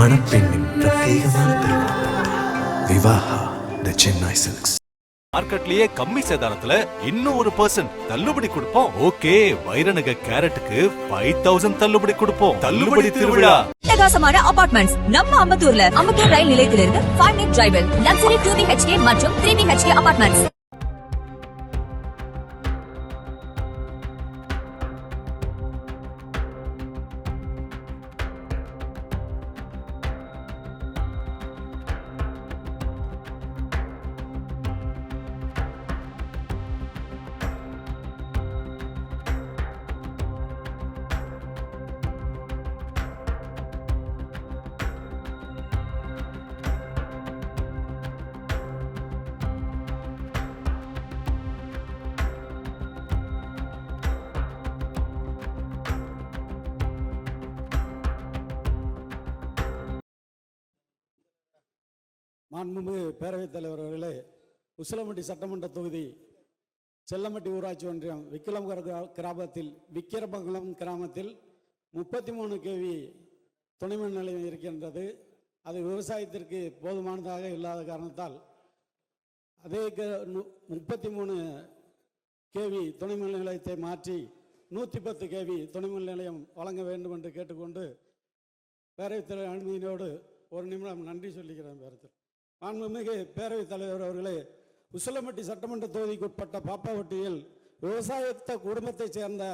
மணப்பெண்ணின் பிரத்யேகமான திருமணம். Vivaha the Chennai silks மார்க்கெட்லயே கம்மி சேதாரத்துல இன்னும் ஒரு பர்சன்ட் தள்ளுபடி கொடுப்போம். ஓகே வைரநக கேரட்டுக்கு ஃபைவ் தௌசண்ட் தள்ளுபடி கொடுப்போம். தள்ளுபடி திருவிழா. அட்டகாசமான அபார்ட்மெண்ட்ஸ் நம்ம அம்பத்தூர்ல. அம்பத்தூர் ரயில் நிலையத்திலிருந்து ஃபைவ் மினிட் டிரைவில் லக்ஸரி டூ பிஹெச்கே மற்றும் த்ரீ பிஹெச்கே அபார்ட்மெண்ட்ஸ் மாண்புமிகு பேரவைத் தலைவர் அவர்களே உசிலம்பட்டி சட்டமன்ற தொகுதி செல்லம்பட்டி ஊராட்சி ஒன்றியம் விக்கிரம் கிராமத்தில் விக்கிரமங்கலம் கிராமத்தில் முப்பத்தி மூணு கேவி துணைமின் நிலையம் இருக்கின்றது. அது விவசாயத்திற்கு போதுமானதாக இல்லாத காரணத்தால் அதே முப்பத்தி மூணு கேவி துணைமின் நிலையத்தை மாற்றி நூற்றி பத்து கேவி துணைமின் நிலையம் வழங்க வேண்டும் என்று கேட்டுக்கொண்டு பேரவைத் தலைவர் அனுமதியோடு ஒரு நிமிடம் நன்றி சொல்லிக்கிறேன் பேரத்தில் மாண்புமிகு பேரவைத் தலைவர் அவர்களே உசிலம்பட்டி சட்டமன்ற தொகுதிக்குட்பட்ட பாப்பாவட்டியில் விவசாயத்த குடும்பத்தைச் சேர்ந்த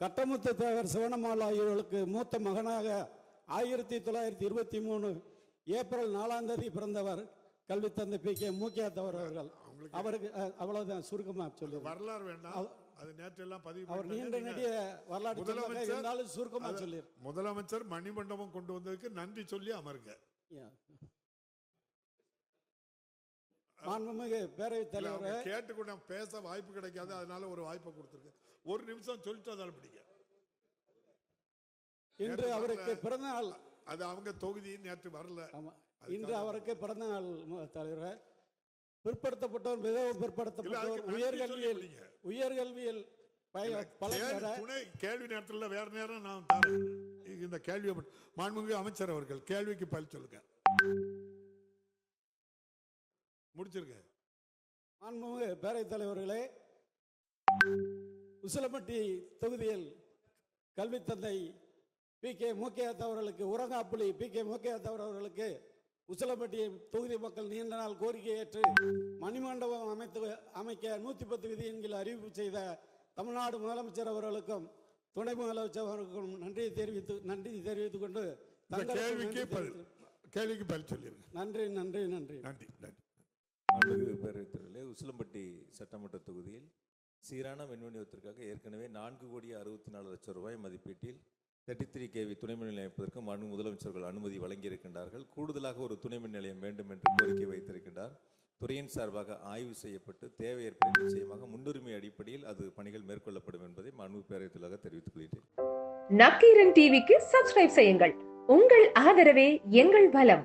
கட்டமுத்து தேவர் சிவனமால் ஆகியோர்களுக்கு மூத்த மகனாக ஆயிரத்தி தொள்ளாயிரத்தி இருபத்தி மூணு ஏப்ரல் நாலாம் தேதி பிறந்தவர் கல்வி தந்தை பி கே மூக்கியாத்தவர் அவர்கள். அவருக்கு அவ்வளவுதான் சுருக்கமாக சொல்லி வரலாறு வேண்டாம். அது நேற்றெல்லாம் பதிவு அவர். நீண்ட நெடிய வரலாற்று இருந்தாலும் சுருக்கமாக அது- சொல்லிடு முதலமைச்சர் மணிமண்டபம் கொண்டு வந்ததுக்கு நன்றி சொல்லி அமருங்க மாண்புமிகு பேரவைத் தலைவரே. கேட்டுக்கூட பேச வாய்ப்பு கிடைக்காது அதனால ஒரு வாய்ப்பை கொடுத்துருக்கேன் ஒரு நிமிஷம் சொல்லிட்டு பிடிங்க இன்று அவருக்கு பிறந்த நாள் அது அவங்க தொகுதி நேற்று வரல. ஆமா. இன்று அவருக்கு பிறந்த நாள் தலைவரே. பிற்படுத்தப்பட்டோர் மிகவும் நன்றி உயர்கல்வியில். உயர்கல்வியில் கேள்வி- நேரத்தில் வேற நேரம் நான் இந்த கேள்வி மாண்புமிகு அமைச்சர் அவர்கள் கேள்விக்கு பதில் சொல்லுங்க. முடிச்சிருங்க. மாண்புமிகு பேரவைத் தலைவர்களே உசிலம்பட்டி தொகுதியில் கல்வி தந்தை பி. கே. மூக்கையாத் அவர்களுக்கு உரங்காப்புலி பி. கே. மூக்கையாத் அவர்களுக்கு உசிலம்பட்டி தொகுதி மக்கள் நீண்ட நாள் கோரிக்கை ஏற்று மணிமண்டபம் அமைத்து அமைக்க நூற்றி பத்து விதியின் கீழ் அறிவிப்பு செய்த தமிழ்நாடு முதலமைச்சர் அவர்களுக்கும் துணை முதலமைச்சர் அவர்களுக்கும் நன்றியை தெரிவித்து நன்றி தெரிவித்துக் கொண்டு கேள்விக்கு பதில் கேள்விக்கு பதில் சொல்லிருங்க. நன்றி நன்றி நன்றி. நன்றி நன்றி. மாண்புமிகு பேரவைத் உசிலம்பட்டி சட்டமன்ற தொகுதியில் சீரான மின் விநியோகத்திற்காக ஏற்கனவே நான்கு கோடி அறுபத்தி நாலு லட்சம் ரூபாய் மதிப்பீட்டில் தேர்ட்டி த்ரீ கேவி துணை மின் நிலையத்திற்கு மனு முதலமைச்சர்கள் அனுமதி வழங்கியிருக்கின்றார்கள். கூடுதலாக ஒரு துணை மின் நிலையம் வேண்டும் என்று கோரிக்கை வைத்திருக்கின்றார். துறையின் சார்பாக ஆய்வு செய்யப்பட்டு தேவை ஏற்படும் நிச்சயமாக முன்னுரிமை அடிப்படையில் அது பணிகள் மேற்கொள்ளப்படும் என்பதை மனு பேரவைத்தலாக தெரிவித்துக் கொள்கிறேன் நக்கீரன் டிவிக்கு சப்ஸ்கிரைப் செய்யுங்கள். உங்கள் ஆதரவே எங்கள் பலம்.